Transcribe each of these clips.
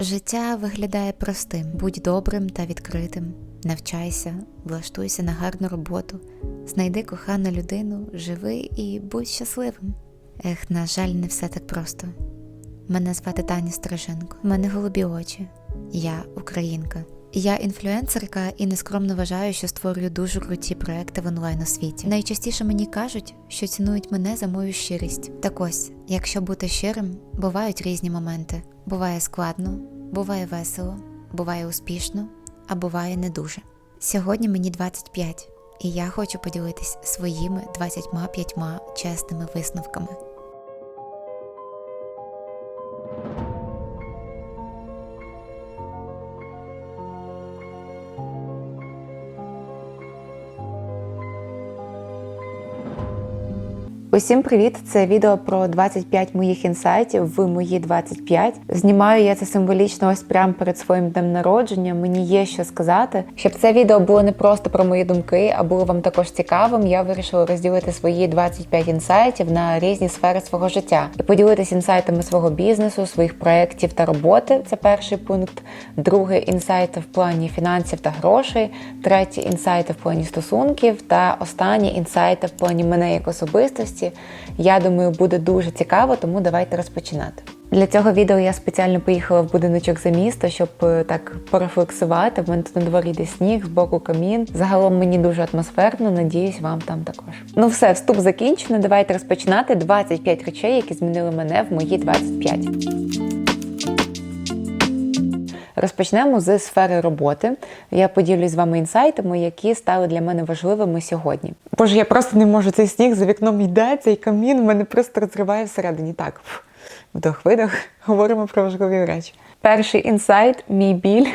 Життя виглядає простим: будь добрим та відкритим, навчайся, влаштуйся на гарну роботу, знайди кохану людину, живи і будь щасливим. Ех, на жаль, не все так просто. Мене звати Таня Страженко, у мене голубі очі. Я українка. Я інфлюенсерка і нескромно вважаю, що створюю дуже круті проекти в онлайн освіті. Найчастіше мені кажуть, що цінують мене за мою щирість. Так ось, якщо бути щирим, бувають різні моменти. Буває складно, буває весело, буває успішно, а буває не дуже. Сьогодні мені 25, і я хочу поділитись своїми 25 чесними висновками. Усім привіт! Це відео про 25 моїх інсайтів в мої 25. Знімаю я це символічно ось прямо перед своїм днем народження. Мені є що сказати. Щоб це відео було не просто про мої думки, а було вам також цікавим. Я вирішила розділити свої 25 інсайтів на різні сфери свого життя і поділитися інсайтами свого бізнесу, своїх проєктів та роботи. Це перший пункт. Другий інсайти в плані фінансів та грошей. Третій інсайти в плані стосунків. Та останній інсайти в плані мене як особистості. Я думаю, буде дуже цікаво, тому давайте розпочинати. Для цього відео я спеціально поїхала в будиночок за місто, щоб е, так порефлексувати. В мене тут на дворі йде сніг, збоку камін. Загалом мені дуже атмосферно, надіюсь, вам там також. Ну все, вступ закінчено. Давайте розпочинати 25 речей, які змінили мене в мої 25. Розпочнемо з сфери роботи. Я поділюсь з вами інсайтами, які стали для мене важливими сьогодні. Боже, я просто не можу цей сніг за вікном йде, цей камін мене просто розриває всередині. Так, вдох, видох, говоримо про важливі речі. Перший інсайт, мій біль,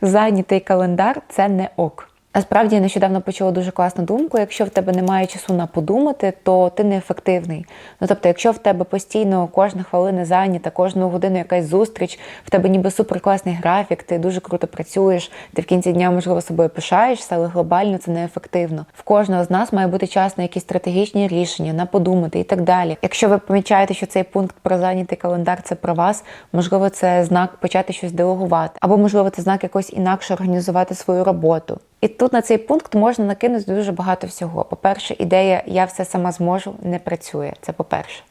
зайнятий календар це не ок. Насправді я нещодавно почула дуже класну думку. Якщо в тебе немає часу на подумати, то ти неефективний. Ну тобто, якщо в тебе постійно кожна хвилина зайнята, кожну годину якась зустріч, в тебе ніби суперкласний графік, ти дуже круто працюєш, ти в кінці дня можливо собою пишаєшся, але глобально це неефективно. В кожного з нас має бути час на якісь стратегічні рішення, на подумати і так далі. Якщо ви помічаєте, що цей пункт про зайнятий календар це про вас, можливо, це знак почати щось делегувати, або можливо, це знак якось інакше організувати свою роботу. І тут на цей пункт можна накинути дуже багато всього. По-перше, ідея я все сама зможу не працює. Це по-перше.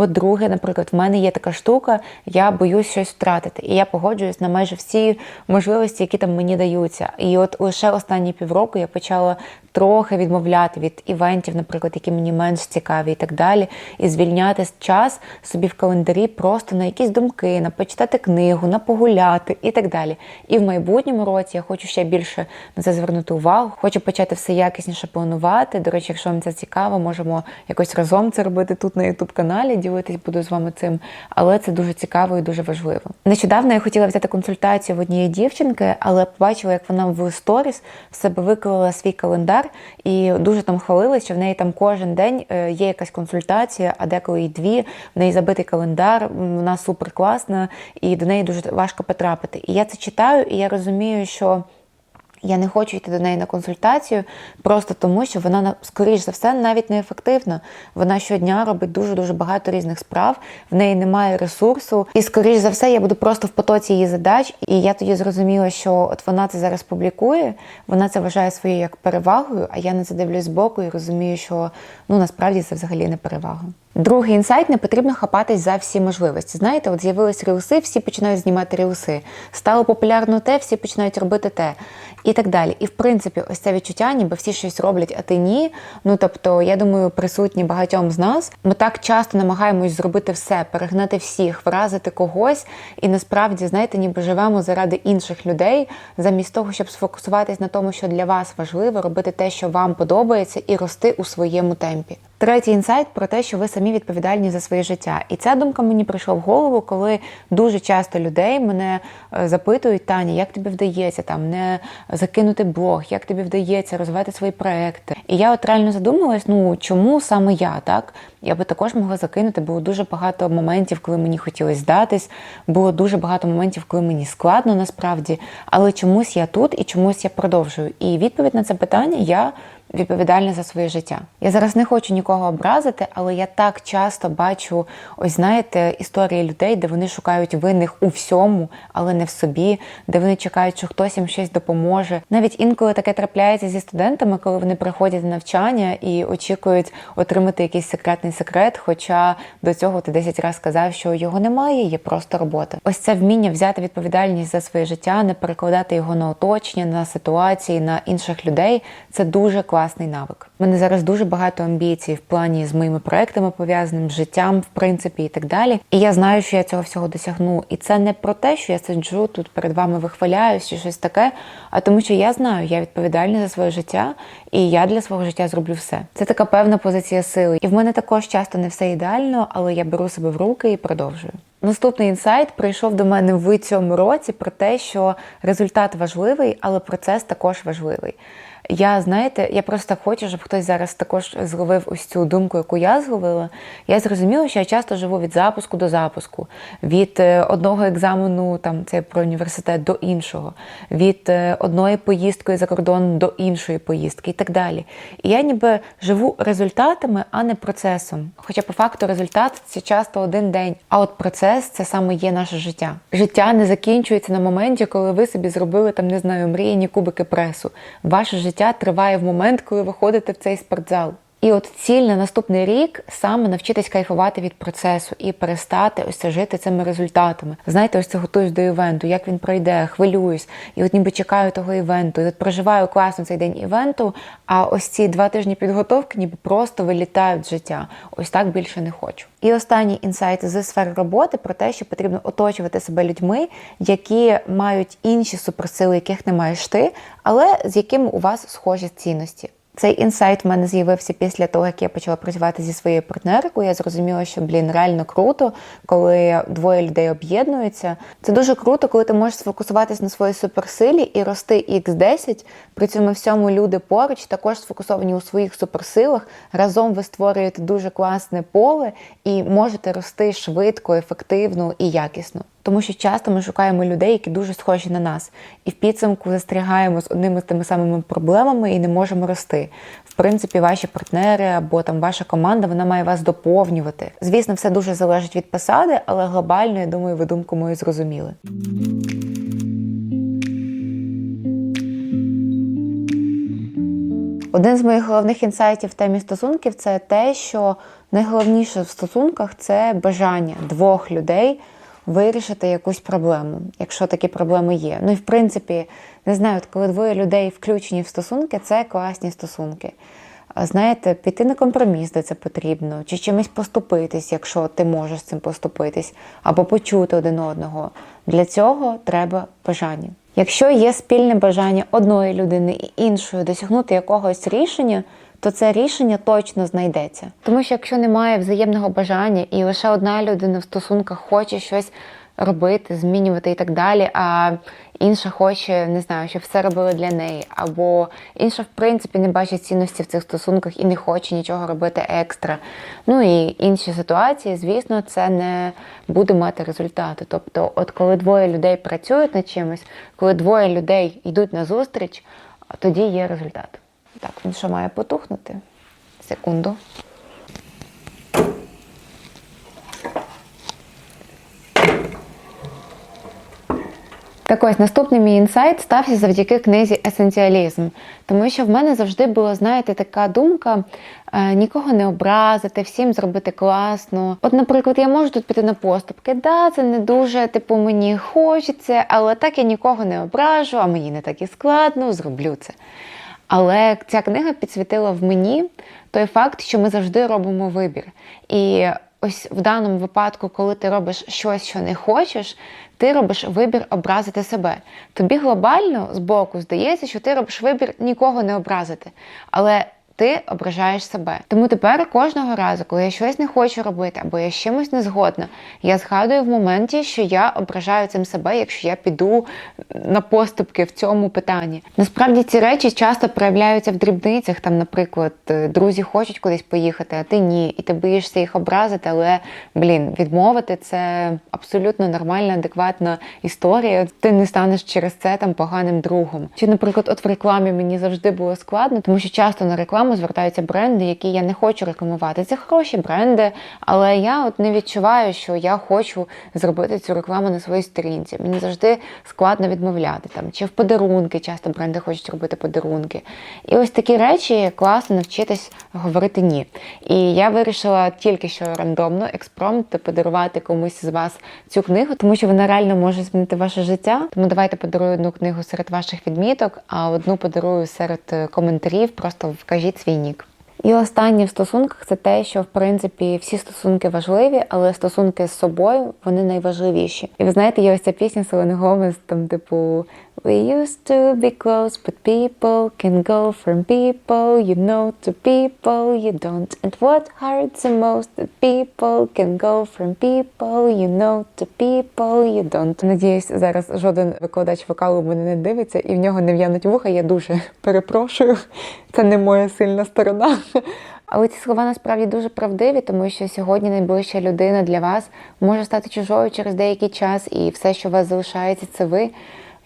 По-друге, наприклад, в мене є така штука, я боюсь щось втратити, і я погоджуюсь на майже всі можливості, які там мені даються. І от лише останні півроку я почала трохи відмовляти від івентів, наприклад, які мені менш цікаві, і так далі, і звільняти час собі в календарі просто на якісь думки, на почитати книгу, на погуляти і так далі. І в майбутньому році я хочу ще більше на це звернути увагу. Хочу почати все якісніше планувати. До речі, якщо вам це цікаво, можемо якось разом це робити тут на youtube каналі. Ділитись буду з вами цим, але це дуже цікаво і дуже важливо. Нещодавно я хотіла взяти консультацію в однієї дівчинки, але побачила, як вона в сторіс в себе виклала свій календар і дуже там хвалилась, що в неї там кожен день е, є якась консультація, а деколи й дві. В неї забитий календар, вона супер класна, і до неї дуже важко потрапити. І я це читаю, і я розумію, що. Я не хочу йти до неї на консультацію просто тому, що вона, скоріш за все, навіть не ефективна. Вона щодня робить дуже-дуже багато різних справ, в неї немає ресурсу. І, скоріш за все, я буду просто в потоці її задач. І я тоді зрозуміла, що от вона це зараз публікує, вона це вважає своєю як перевагою, а я на це дивлюсь збоку і розумію, що ну насправді це взагалі не перевага. Другий інсайт не потрібно хапатись за всі можливості. Знаєте, от з'явились рілси, всі починають знімати рілси. Стало популярно те, всі починають робити те. І так далі. І в принципі, ось це відчуття, ніби всі щось роблять, а ти ні. Ну тобто, я думаю, присутні багатьом з нас. Ми так часто намагаємось зробити все, перегнати всіх, вразити когось. І насправді, знаєте, ніби живемо заради інших людей, замість того, щоб сфокусуватись на тому, що для вас важливо, робити те, що вам подобається, і рости у своєму темпі. Третій інсайт про те, що ви самі відповідальні за своє життя. І ця думка мені прийшла в голову, коли дуже часто людей мене е, запитують, Таня, як тобі вдається там не закинути блог, як тобі вдається розвивати свої проекти. І я от реально задумалась, ну чому саме я так? Я би також могла закинути. Було дуже багато моментів, коли мені хотілося здатись. Було дуже багато моментів, коли мені складно насправді. Але чомусь я тут і чомусь я продовжую. І відповідь на це питання я відповідальна за своє життя. Я зараз не хочу нікого образити, але я так часто бачу, ось знаєте, історії людей, де вони шукають винних у всьому, але не в собі, де вони чекають, що хтось їм щось допоможе. Навіть інколи таке трапляється зі студентами, коли вони приходять на навчання і очікують отримати якийсь секретний секрет. Хоча до цього ти 10 разів сказав, що його немає, є просто робота. Ось це вміння взяти відповідальність за своє життя, не перекладати його на оточення, на ситуації, на інших людей. Це дуже класний навик. У мене зараз дуже багато амбіцій в плані з моїми проектами пов'язаним з життям, в принципі, і так далі. І я знаю, що я цього всього досягну. І це не про те, що я сиджу тут перед вами вихваляюсь чи щось таке, а тому, що я знаю, я відповідальна за своє життя, і я для свого життя зроблю все. Це така певна позиція сили. І в мене також часто не все ідеально, але я беру себе в руки і продовжую. Наступний інсайт прийшов до мене в цьому році про те, що результат важливий, але процес також важливий. Я знаєте, я просто хочу, щоб хтось зараз також зловив ось цю думку, яку я зловила. Я зрозуміла, що я часто живу від запуску до запуску, від е, одного екзамену, там це про університет до іншого, від е, одної поїздки за кордон до іншої поїздки і так далі. І я ніби живу результатами, а не процесом. Хоча по факту результат це часто один день. А от процес це саме є наше життя. Життя не закінчується на моменті, коли ви собі зробили там, не знаю, мріяні кубики пресу. Ваше життя триває в момент, коли ви ходите в цей спортзал. І от ціль на наступний рік саме навчитись кайфувати від процесу і перестати ось це жити цими результатами. Знаєте, ось це готуюсь до івенту, як він пройде, хвилююсь, і от ніби чекаю того івенту. І от проживаю класно цей день івенту. А ось ці два тижні підготовки ніби просто вилітають з життя. Ось так більше не хочу. І останній інсайт зі сфери роботи про те, що потрібно оточувати себе людьми, які мають інші суперсили, яких не маєш ти, але з якими у вас схожі цінності. Цей інсайт в мене з'явився після того, як я почала працювати зі своєю партнеркою. Я зрозуміла, що блін реально круто, коли двоє людей об'єднуються. Це дуже круто, коли ти можеш сфокусуватись на своїй суперсилі і рости x 10 При цьому всьому люди поруч також сфокусовані у своїх суперсилах. Разом ви створюєте дуже класне поле і можете рости швидко, ефективно і якісно. Тому що часто ми шукаємо людей, які дуже схожі на нас, і в підсумку застрягаємо з одними з тими самими проблемами і не можемо рости. В принципі, ваші партнери або там ваша команда вона має вас доповнювати. Звісно, все дуже залежить від посади, але глобально, я думаю, ви думку мою зрозуміли. Один з моїх головних інсайтів в темі стосунків це те, що найголовніше в стосунках це бажання двох людей вирішити якусь проблему, якщо такі проблеми є. Ну і в принципі, не знаю, от коли двоє людей включені в стосунки, це класні стосунки. Знаєте, піти на компроміс, де це потрібно, чи чимось поступитись, якщо ти можеш з цим поступитись, або почути один одного. Для цього треба бажання. Якщо є спільне бажання одної людини і іншої досягнути якогось рішення, то це рішення точно знайдеться. Тому що якщо немає взаємного бажання, і лише одна людина в стосунках хоче щось робити, змінювати і так далі, а інша хоче, не знаю, щоб все робили для неї, або інша, в принципі, не бачить цінності в цих стосунках і не хоче нічого робити екстра. Ну і інші ситуації, звісно, це не буде мати результату. Тобто, от коли двоє людей працюють над чимось, коли двоє людей йдуть на зустріч, тоді є результат. Так, він що має потухнути? Секунду. Так ось наступний мій інсайт стався завдяки книзі Есенціалізм. Тому що в мене завжди була, знаєте, така думка е, нікого не образити, всім зробити класно. От, наприклад, я можу тут піти на поступки. Да, це не дуже, типу, мені хочеться, але так я нікого не ображу, а мені не так і складно, зроблю це. Але ця книга підсвітила в мені той факт, що ми завжди робимо вибір. І ось в даному випадку, коли ти робиш щось, що не хочеш, ти робиш вибір образити себе. Тобі глобально збоку здається, що ти робиш вибір нікого не образити. Але ти ображаєш себе. Тому тепер кожного разу, коли я щось не хочу робити або я з чимось не згодна, я згадую в моменті, що я ображаю цим себе, якщо я піду на поступки в цьому питанні. Насправді ці речі часто проявляються в дрібницях. Там, наприклад, е, друзі хочуть кудись поїхати, а ти ні, і ти боїшся їх образити, але блін, відмовити це абсолютно нормальна, адекватна історія. Ти не станеш через це там поганим другом. Чи, наприклад, от в рекламі мені завжди було складно, тому що часто на рекламу звертаються бренди, які я не хочу рекламувати. Це хороші бренди, але я от не відчуваю, що я хочу зробити цю рекламу на своїй сторінці. Мені завжди складно відмовляти там. Чи в подарунки часто бренди хочуть робити подарунки. І ось такі речі класно навчитись говорити ні. І я вирішила тільки що рандомно експромт подарувати комусь з вас цю книгу, тому що вона реально може змінити ваше життя. Тому давайте подарую одну книгу серед ваших відміток, а одну подарую серед е, коментарів. Просто вкажіть свій нік. І останнє в стосунках це те, що в принципі всі стосунки важливі, але стосунки з собою вони найважливіші. І ви знаєте, є ось ця пісня Селени Гомес, там типу We used to be close, but people can go from people you know to people you don't. And what hurts the most that people can go from people you know to people you don't. Надіюсь, зараз жоден викладач вокалу мене не дивиться і в нього не в'януть вуха. Я дуже перепрошую. Це не моя сильна сторона. Але ці слова насправді дуже правдиві, тому що сьогодні найближча людина для вас може стати чужою через деякий час, і все, що у вас залишається, це ви.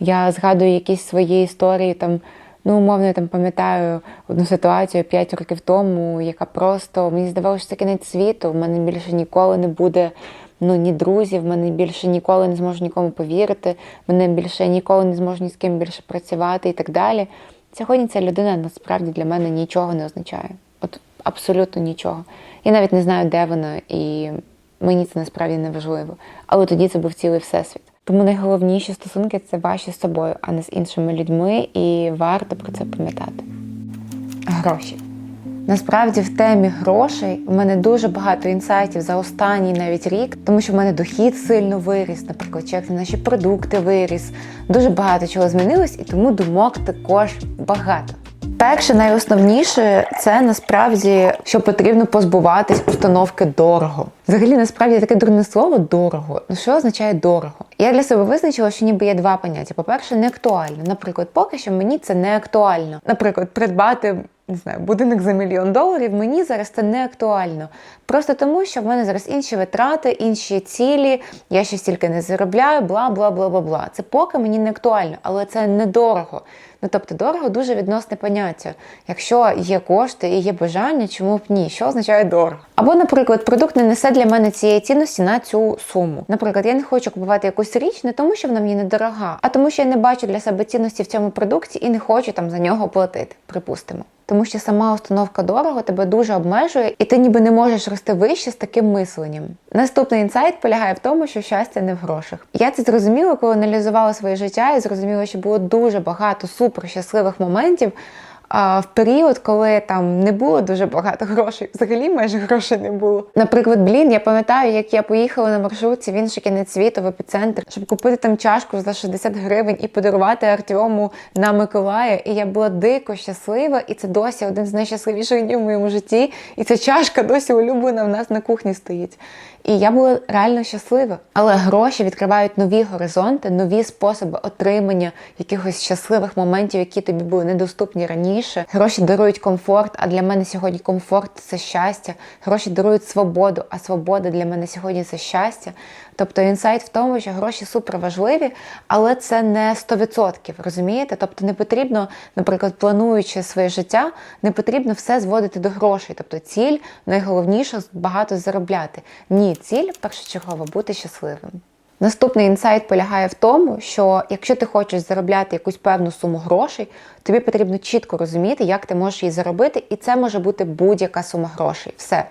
Я згадую якісь свої історії там. Ну, умовно, я там пам'ятаю одну ситуацію 5 років тому, яка просто мені здавалося, що це кінець світу. В мене більше ніколи не буде ну, ні друзів, в мене більше ніколи не зможу нікому повірити, мене більше ніколи не зможу ні з ким більше працювати і так далі. Сьогодні ця людина насправді для мене нічого не означає. От абсолютно нічого. Я навіть не знаю, де вона, і мені це насправді не важливо. Але тоді це був цілий всесвіт. Тому найголовніші стосунки це ваші з собою, а не з іншими людьми, і варто про це пам'ятати. Гроші. Насправді в темі грошей у мене дуже багато інсайтів за останній навіть рік, тому що в мене дохід сильно виріс, наприклад, чек на наші продукти виріс. Дуже багато чого змінилось, і тому думок також багато. Перше, найосновніше, це насправді, що потрібно позбуватись установки дорого. Взагалі, насправді таке дурне слово дорого. Ну що означає дорого? Я для себе визначила, що ніби є два поняття. По-перше, не актуально. Наприклад, поки що мені це не актуально. Наприклад, придбати. Не знаю, будинок за мільйон доларів мені зараз це не актуально. Просто тому, що в мене зараз інші витрати, інші цілі, я ще стільки не заробляю, бла бла бла бла бла. Це поки мені не актуально, але це недорого. Ну тобто дорого дуже відносне поняття. Якщо є кошти і є бажання, чому б ні? Що означає дорого? Або, наприклад, продукт не несе для мене цієї цінності на цю суму. Наприклад, я не хочу купувати якусь річ не тому, що вона мені недорога, а тому, що я не бачу для себе цінності в цьому продукті і не хочу там за нього платити. Припустимо. Тому що сама установка дорого тебе дуже обмежує, і ти ніби не можеш рости вище з таким мисленням. Наступний інсайт полягає в тому, що щастя не в грошах. Я це зрозуміла, коли аналізувала своє життя, і зрозуміла, що було дуже багато супер щасливих моментів. В період, коли там не було дуже багато грошей, взагалі майже грошей не було. Наприклад, блін, я пам'ятаю, як я поїхала на маршрутці в інший кінець світу в епіцентр, щоб купити там чашку за 60 гривень і подарувати Артему на Миколая. І я була дико щаслива, і це досі один з найщасливіших днів в моєму житті. І ця чашка досі улюблена в нас на кухні стоїть. І я була реально щаслива. Але гроші відкривають нові горизонти, нові способи отримання якихось щасливих моментів, які тобі були недоступні раніше. Гроші дарують комфорт. А для мене сьогодні комфорт це щастя. Гроші дарують свободу, а свобода для мене сьогодні це щастя. Тобто інсайт в тому, що гроші супер важливі, але це не 100%, розумієте? Тобто не потрібно, наприклад, плануючи своє життя, не потрібно все зводити до грошей. Тобто ціль найголовніше багато заробляти. Ні, ціль першочергово бути щасливим. Наступний інсайт полягає в тому, що якщо ти хочеш заробляти якусь певну суму грошей, тобі потрібно чітко розуміти, як ти можеш її заробити, і це може бути будь-яка сума грошей. Все.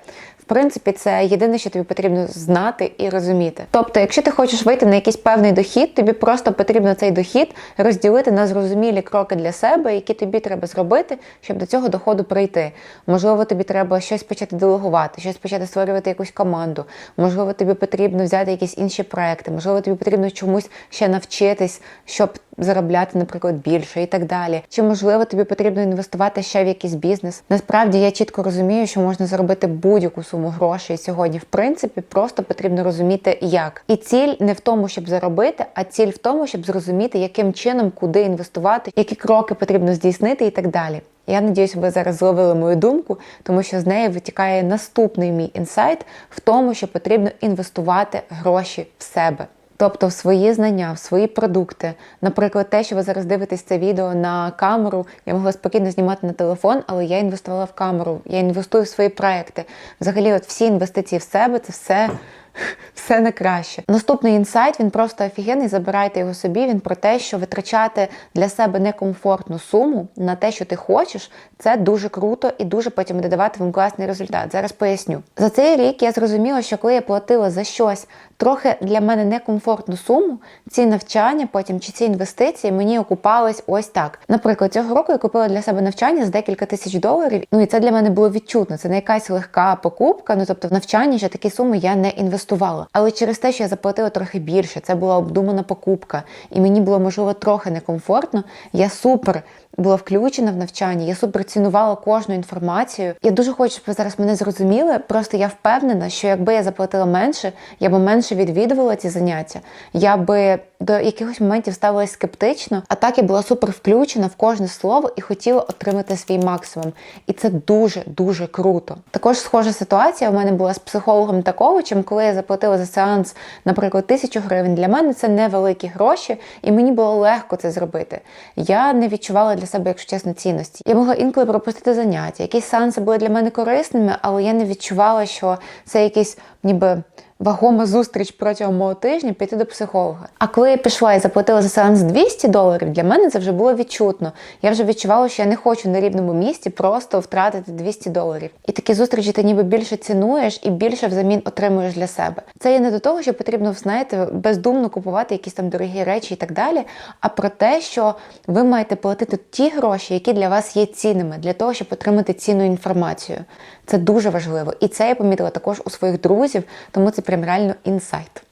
В принципі, це єдине, що тобі потрібно знати і розуміти. Тобто, якщо ти хочеш вийти на якийсь певний дохід, тобі просто потрібно цей дохід розділити на зрозумілі кроки для себе, які тобі треба зробити, щоб до цього доходу прийти. Можливо, тобі треба щось почати делегувати, щось почати створювати якусь команду. Можливо, тобі потрібно взяти якісь інші проекти, можливо, тобі потрібно чомусь ще навчитись, щоб заробляти, наприклад, більше і так далі. Чи можливо тобі потрібно інвестувати ще в якийсь бізнес? Насправді я чітко розумію, що можна заробити будь-яку суму грошей сьогодні. В принципі, просто потрібно розуміти, як. І ціль не в тому, щоб заробити, а ціль в тому, щоб зрозуміти, яким чином, куди інвестувати, які кроки потрібно здійснити і так далі. Я надіюсь, ви зараз зловили мою думку, тому що з неї витікає наступний мій інсайт в тому, що потрібно інвестувати гроші в себе. Тобто в свої знання, в свої продукти. Наприклад, те, що ви зараз дивитесь це відео на камеру, я могла спокійно знімати на телефон, але я інвестувала в камеру, я інвестую в свої проекти. Взагалі, от всі інвестиції в себе це все. Все на краще. Наступний інсайт він просто офігенний. Забирайте його собі. Він про те, що витрачати для себе некомфортну суму на те, що ти хочеш, це дуже круто і дуже потім буде давати вам класний результат. Зараз поясню. За цей рік я зрозуміла, що коли я платила за щось трохи для мене некомфортну суму, ці навчання потім чи ці інвестиції мені окупались ось так. Наприклад, цього року я купила для себе навчання з декілька тисяч доларів. Ну і це для мене було відчутно. Це не якась легка покупка. Ну тобто, в навчанні ще такі суми я не інвестувала. Але через те, що я заплатила трохи більше, це була обдумана покупка, і мені було можливо трохи некомфортно. Я супер була включена в навчання, я супер цінувала кожну інформацію. Я дуже хочу, щоб ви зараз мене зрозуміли. Просто я впевнена, що якби я заплатила менше, я би менше відвідувала ці заняття. Я би до якихось моментів ставилась скептично, а так я була супер включена в кожне слово і хотіла отримати свій максимум. І це дуже дуже круто. Також схожа ситуація у мене була з психологом такого, чим коли я заплатила за сеанс, наприклад, тисячу гривень. Для мене це невеликі гроші, і мені було легко це зробити. Я не відчувала для себе, якщо чесно, цінності. Я могла інколи пропустити заняття. Якісь сеанси були для мене корисними, але я не відчувала, що це якийсь ніби. Вагома зустріч протягом мого тижня піти до психолога. А коли я пішла і заплатила за сеанс 200 доларів, для мене це вже було відчутно. Я вже відчувала, що я не хочу на рівному місці просто втратити 200 доларів. І такі зустрічі ти ніби більше цінуєш і більше взамін отримуєш для себе. Це є не до того, що потрібно, знаєте, бездумно купувати якісь там дорогі речі і так далі, а про те, що ви маєте платити ті гроші, які для вас є цінними, для того, щоб отримати цінну інформацію. Це дуже важливо. І це я помітила також у своїх друзів, тому це прям реально інсайт.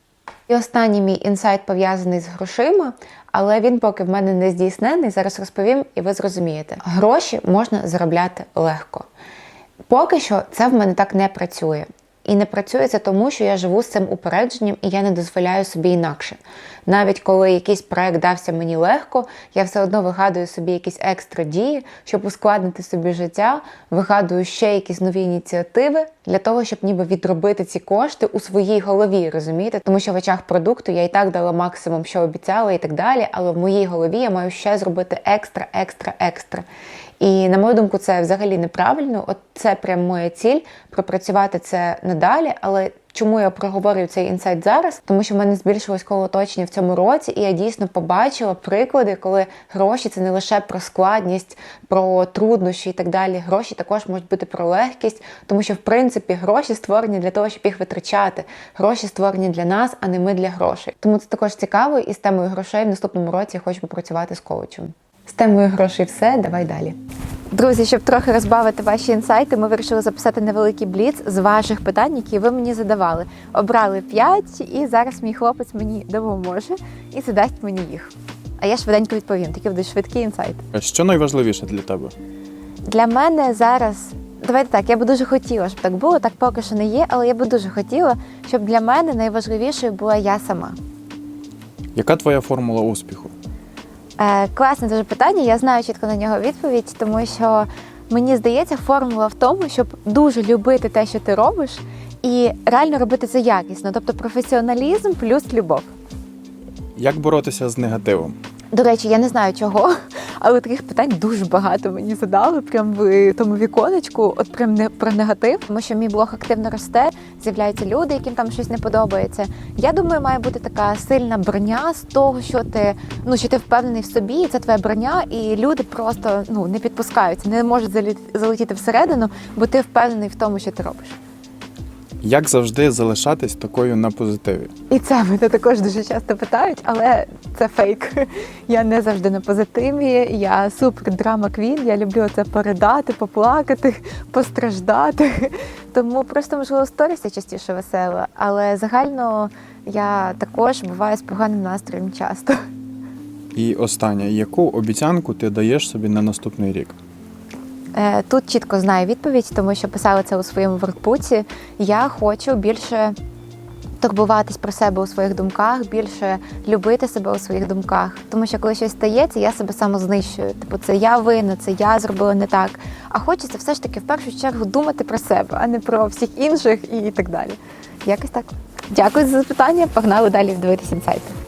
І останній мій інсайт пов'язаний з грошима, але він поки в мене не здійснений. Зараз розповім, і ви зрозумієте. Гроші можна заробляти легко. Поки що це в мене так не працює. І не працює це тому, що я живу з цим упередженням і я не дозволяю собі інакше. Навіть коли якийсь проект дався мені легко, я все одно вигадую собі якісь екстра дії, щоб ускладнити собі життя, вигадую ще якісь нові ініціативи для того, щоб ніби відробити ці кошти у своїй голові, розумієте? Тому що в очах продукту я і так дала максимум, що обіцяла, і так далі. Але в моїй голові я маю ще зробити екстра, екстра, екстра. І на мою думку, це взагалі неправильно. От це прям моя ціль пропрацювати це надалі. Але чому я проговорюю цей інсайт зараз? Тому що в мене збільшилось коло оточення в цьому році, і я дійсно побачила приклади, коли гроші це не лише про складність, про труднощі і так далі. Гроші також можуть бути про легкість, тому що в принципі гроші створені для того, щоб їх витрачати. Гроші створені для нас, а не ми для грошей. Тому це також цікаво, і з темою грошей в наступному році я хочу попрацювати з коучем. З темою грошей все, давай далі. Друзі, щоб трохи розбавити ваші інсайти, ми вирішили записати невеликий бліц з ваших питань, які ви мені задавали. Обрали п'ять, і зараз мій хлопець мені допоможе і задасть мені їх. А я швиденько відповім, такі будуть швидкі інсайти. Що найважливіше для тебе? Для мене зараз. Давайте так, я би дуже хотіла, щоб так було. Так поки що не є, але я би дуже хотіла, щоб для мене найважливішою була я сама. Яка твоя формула успіху? Е, класне дуже питання. Я знаю чітко на нього відповідь, тому що мені здається, формула в тому, щоб дуже любити те, що ти робиш, і реально робити це якісно, тобто професіоналізм плюс любов. Як боротися з негативом? До речі, я не знаю чого, але таких питань дуже багато мені задали прям в тому віконечку, от прям не про негатив, тому що мій блог активно росте, з'являються люди, яким там щось не подобається. Я думаю, має бути така сильна броня з того, що ти ну що ти впевнений в собі, і це твоя броня, і люди просто ну не підпускаються, не можуть залетіти всередину, бо ти впевнений в тому, що ти робиш. Як завжди залишатись такою на позитиві? І це мене також дуже часто питають, але це фейк. Я не завжди на позитиві. Я супер драма квін. Я люблю це передати, поплакати, постраждати. Тому просто можливо сторіс я частіше весела. Але загально я також буваю з поганим настроєм часто. І останнє, яку обіцянку ти даєш собі на наступний рік? Е, Тут чітко знаю відповідь, тому що писала це у своєму воркбуці. Я хочу більше турбуватись про себе у своїх думках, більше любити себе у своїх думках. Тому що коли щось стається, я себе самознищую. Типу, це я винна, це я зробила не так. А хочеться все ж таки в першу чергу думати про себе, а не про всіх інших і так далі. Якось так. Дякую за запитання. Погнали далі дивитися інсайти.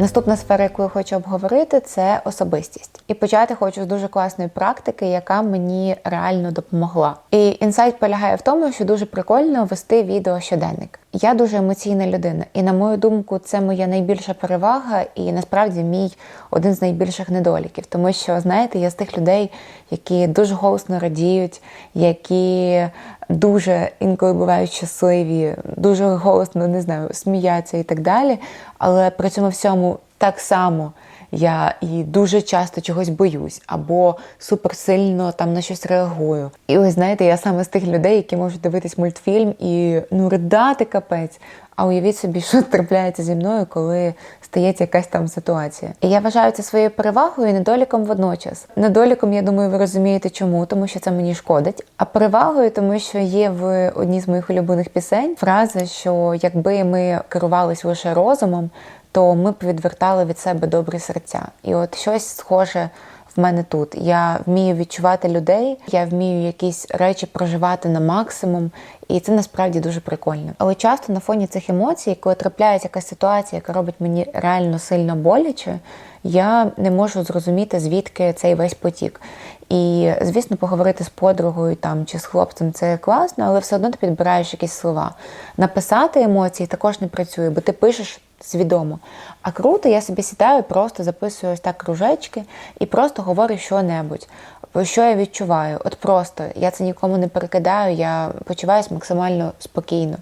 Наступна сфера, яку я хочу обговорити, це особистість. І почати хочу з дуже класної практики, яка мені реально допомогла. І інсайт полягає в тому, що дуже прикольно вести відео щоденник. Я дуже емоційна людина, і на мою думку, це моя найбільша перевага, і насправді мій один з найбільших недоліків. Тому що, знаєте, я з тих людей, які дуже голосно радіють, які дуже інколи бувають щасливі, дуже голосно не знаю, сміяться і так далі. Але при цьому всьому так само я і дуже часто чогось боюсь, або суперсильно там на щось реагую. І ось знаєте, я саме з тих людей, які можуть дивитись мультфільм і ну ридати капець. А уявіть собі, що трапляється зі мною, коли стається якась там ситуація. І я вважаю це своєю перевагою і недоліком водночас. Недоліком, я думаю, ви розумієте, чому, тому що це мені шкодить. А перевагою, тому що є в одній з моїх улюблених пісень фраза, що якби ми керувались лише розумом, то ми б відвертали від себе добрі серця. І от щось схоже в мене тут. Я вмію відчувати людей, я вмію якісь речі проживати на максимум, і це насправді дуже прикольно. Але часто на фоні цих емоцій, коли трапляється якась ситуація, яка робить мені реально сильно боляче, я не можу зрозуміти, звідки цей весь потік. І, звісно, поговорити з подругою там чи з хлопцем це класно, але все одно ти підбираєш якісь слова. Написати емоції також не працює, бо ти пишеш свідомо. А круто, я собі сідаю, просто записую ось так кружечки і просто говорю що-небудь. Про Що я відчуваю? От просто я це нікому не перекидаю, я почуваюся максимально спокійно.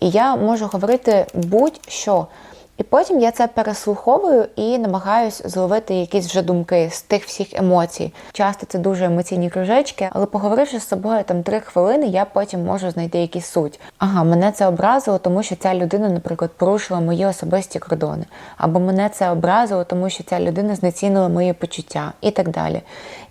І я можу говорити будь-що. І потім я це переслуховую і намагаюсь зловити якісь вже думки з тих всіх емоцій. Часто це дуже емоційні кружечки, але поговоривши з собою там три хвилини, я потім можу знайти якісь суть. Ага, мене це образило, тому що ця людина, наприклад, порушила мої особисті кордони, або мене це образило, тому що ця людина знецінила мої почуття і так далі.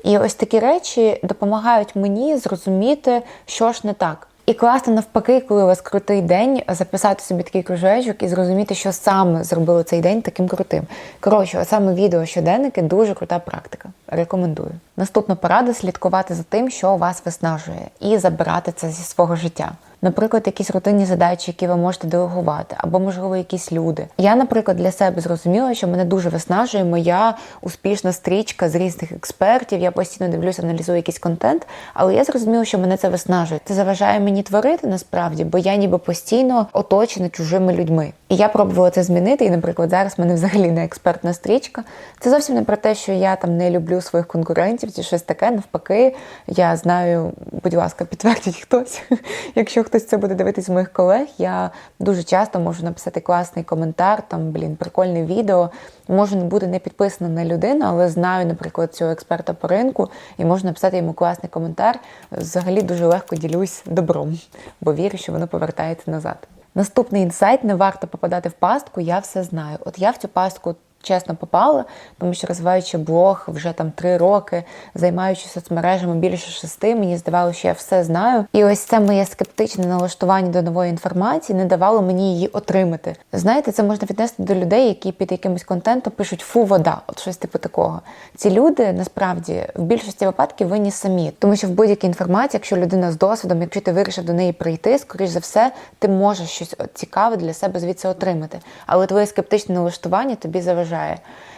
І ось такі речі допомагають мені зрозуміти, що ж не так. І класно навпаки, коли у вас крутий день, записати собі такий кружечок і зрозуміти, що саме зробило цей день таким крутим. Коротше, от саме відео щоденники дуже крута практика. Рекомендую. Наступна порада слідкувати за тим, що вас виснажує, і забирати це зі свого життя. Наприклад, якісь рутинні задачі, які ви можете делегувати, або, можливо, якісь люди. Я, наприклад, для себе зрозуміла, що мене дуже виснажує моя успішна стрічка з різних експертів. Я постійно дивлюся, аналізую якийсь контент, але я зрозуміла, що мене це виснажує. Це заважає мені творити насправді, бо я ніби постійно оточена чужими людьми. І я пробувала це змінити. І, наприклад, зараз мене взагалі не експертна стрічка. Це зовсім не про те, що я там не люблю своїх конкурентів чи щось таке. Навпаки, я знаю, будь ласка, підтвердіть хтось. Якщо хтось це буде дивитись з моїх колег, я дуже часто можу написати класний коментар, там, блін, прикольне відео. Можу не бути не підписана на людину, але знаю, наприклад, цього експерта по ринку, і можу написати йому класний коментар. Взагалі дуже легко ділюсь добром, бо вірю, що воно повертається назад. Наступний інсайт: не варто попадати в пастку. Я все знаю. От я в цю пастку. Чесно попала, тому що розвиваючи блог вже там три роки, займаючись соцмережами більше шести, мені здавалося, що я все знаю. І ось це моє скептичне налаштування до нової інформації не давало мені її отримати. Знаєте, це можна віднести до людей, які під якимось контентом пишуть фу, вода, от щось типу такого. Ці люди насправді в більшості випадків винні самі, тому що в будь-якій інформації, якщо людина з досвідом, якщо ти вирішив до неї прийти, скоріш за все, ти можеш щось цікаве для себе звідси отримати. Але твоє скептичне налаштування тобі заважає. že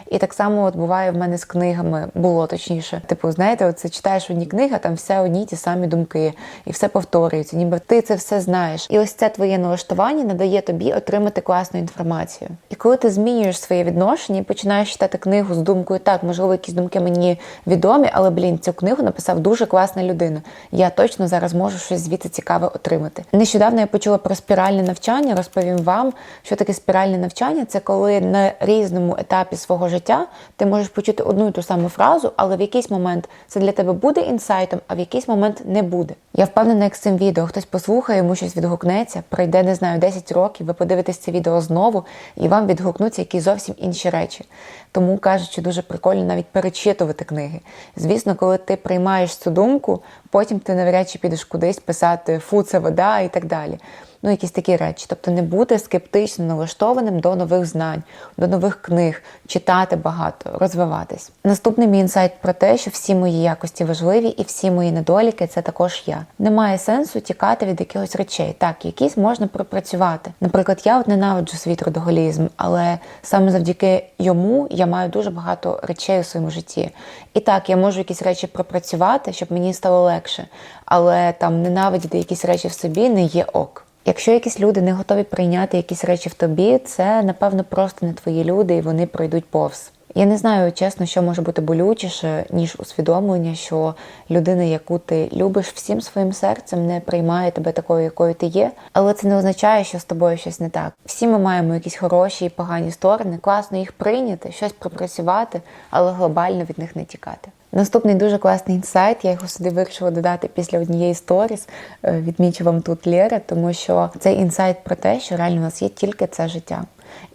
І так само от буває в мене з книгами, було точніше. Типу, знаєте, от це читаєш одні книги, там все одні ті самі думки, і все повторюється, ніби ти це все знаєш. І ось це твоє налаштування надає тобі отримати класну інформацію. І коли ти змінюєш своє відношення і починаєш читати книгу з думкою, так, можливо, якісь думки мені відомі, але блін, цю книгу написав дуже класна людина. Я точно зараз можу щось звідти цікаве отримати. Нещодавно я почула про спіральне навчання. Розповім вам, що таке спіральне навчання. Це коли на різному етапі свого життя життя ти можеш почути одну і ту саму фразу, але в якийсь момент це для тебе буде інсайтом, а в якийсь момент не буде. Я впевнена, як з цим відео хтось послухає, йому щось відгукнеться, пройде, не знаю, 10 років, ви подивитесь це відео знову, і вам відгукнуться якісь зовсім інші речі. Тому кажуть, що дуже прикольно навіть перечитувати книги. Звісно, коли ти приймаєш цю думку, потім ти навряд чи підеш кудись писати фу, це вода і так далі. Ну, якісь такі речі. Тобто не бути скептично налаштованим до нових знань, до нових книг, читати багато, розвиватись. Наступний мій інсайт про те, що всі мої якості важливі і всі мої недоліки це також я. Немає сенсу тікати від якихось речей. Так, якісь можна пропрацювати. Наприклад, я от ненавиджу свій трудоголізм, але саме завдяки йому я маю дуже багато речей у своєму житті. І так, я можу якісь речі пропрацювати, щоб мені стало легше, але там ненавидіти якісь речі в собі не є ок. Якщо якісь люди не готові прийняти якісь речі в тобі, це напевно просто не твої люди, і вони пройдуть повз. Я не знаю чесно, що може бути болючіше, ніж усвідомлення, що людина, яку ти любиш всім своїм серцем, не приймає тебе такою, якою ти є. Але це не означає, що з тобою щось не так. Всі ми маємо якісь хороші і погані сторони, класно їх прийняти, щось пропрацювати, але глобально від них не тікати. Наступний дуже класний інсайт. Я його сюди вирішила додати після однієї сторіс. Е, Відмічу вам тут Лєра, тому що цей інсайт про те, що реально у нас є тільки це життя.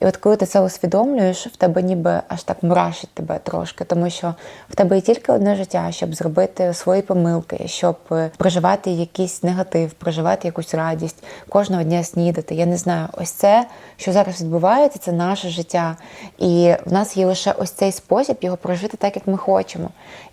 І от коли ти це усвідомлюєш, в тебе ніби аж так мурашить тебе трошки, тому що в тебе є тільки одне життя, щоб зробити свої помилки, щоб е, проживати якийсь негатив, проживати якусь радість, кожного дня снідати. Я не знаю, ось це, що зараз відбувається, це наше життя. І в нас є лише ось цей спосіб його прожити так, як ми хочемо.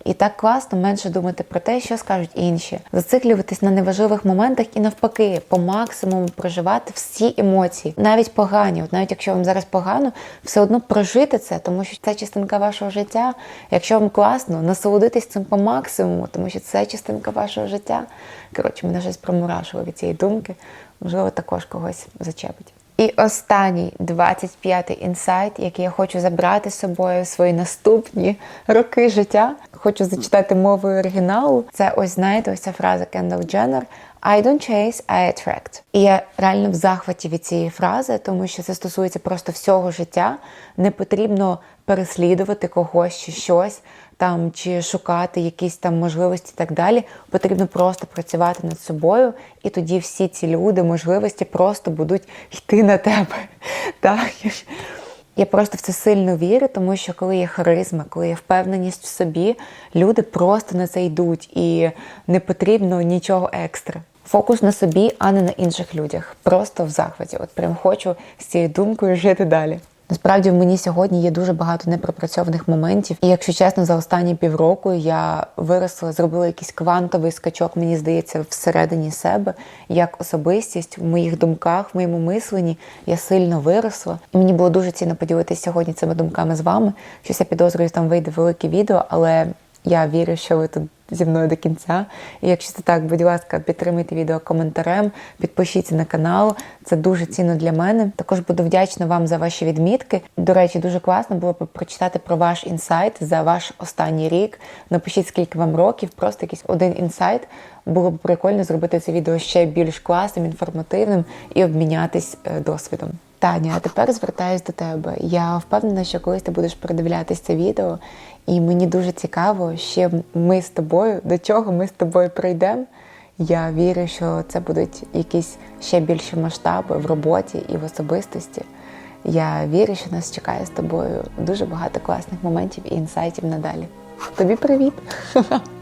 І так класно менше думати про те, що скажуть інші, зациклюватись на неважливих моментах і навпаки, по максимуму проживати всі емоції, навіть погані. От навіть якщо вам зараз погано, все одно прожити це, тому що це частинка вашого життя. Якщо вам класно, насолодитись цим по максимуму, тому що це частинка вашого життя. Коротше, мене щось промурашило від цієї думки. Можливо, також когось зачепить. І останній 25-й інсайт, який я хочу забрати з собою в свої наступні роки життя. Хочу зачитати мовою оригіналу. Це ось знаєте, ось ця фраза Кендал Дженнер. I don't chase, I attract. І я реально в захваті від цієї фрази, тому що це стосується просто всього життя. Не потрібно переслідувати когось чи щось там, чи шукати якісь там можливості і так далі. Потрібно просто працювати над собою, і тоді всі ці люди, можливості просто будуть йти на тебе. Так? Я просто в це сильно вірю, тому що коли є харизма, коли є впевненість в собі, люди просто на це йдуть і не потрібно нічого екстра. Фокус на собі, а не на інших людях. Просто в захваті. От прям хочу з цією думкою жити далі. Насправді в мені сьогодні є дуже багато непропрацьованих моментів. І якщо чесно, за останні півроку я виросла, зробила якийсь квантовий скачок, мені здається, всередині себе, як особистість в моїх думках, в моєму мисленні я сильно виросла. І мені було дуже цінно поділитися сьогодні цими думками з вами. Щось я підозрюю, там вийде велике відео, але я вірю, що ви тут зі мною до кінця. І якщо це так, будь ласка, підтримуйте відео коментарем, підпишіться на канал. Це дуже цінно для мене. Також буду вдячна вам за ваші відмітки. До речі, дуже класно було б прочитати про ваш інсайт за ваш останній рік. Напишіть, скільки вам років, просто якийсь один інсайт. Було б прикольно зробити це відео ще більш класним, інформативним і обмінятись е, досвідом. Таня, а тепер звертаюсь до тебе. Я впевнена, що колись ти будеш передивлятись це відео, і мені дуже цікаво, ще ми з тобою, до чого ми з тобою прийдемо. Я вірю, що це будуть якісь ще більші масштаби в роботі і в особистості. Я вірю, що нас чекає з тобою дуже багато класних моментів і інсайтів надалі. Тобі привіт!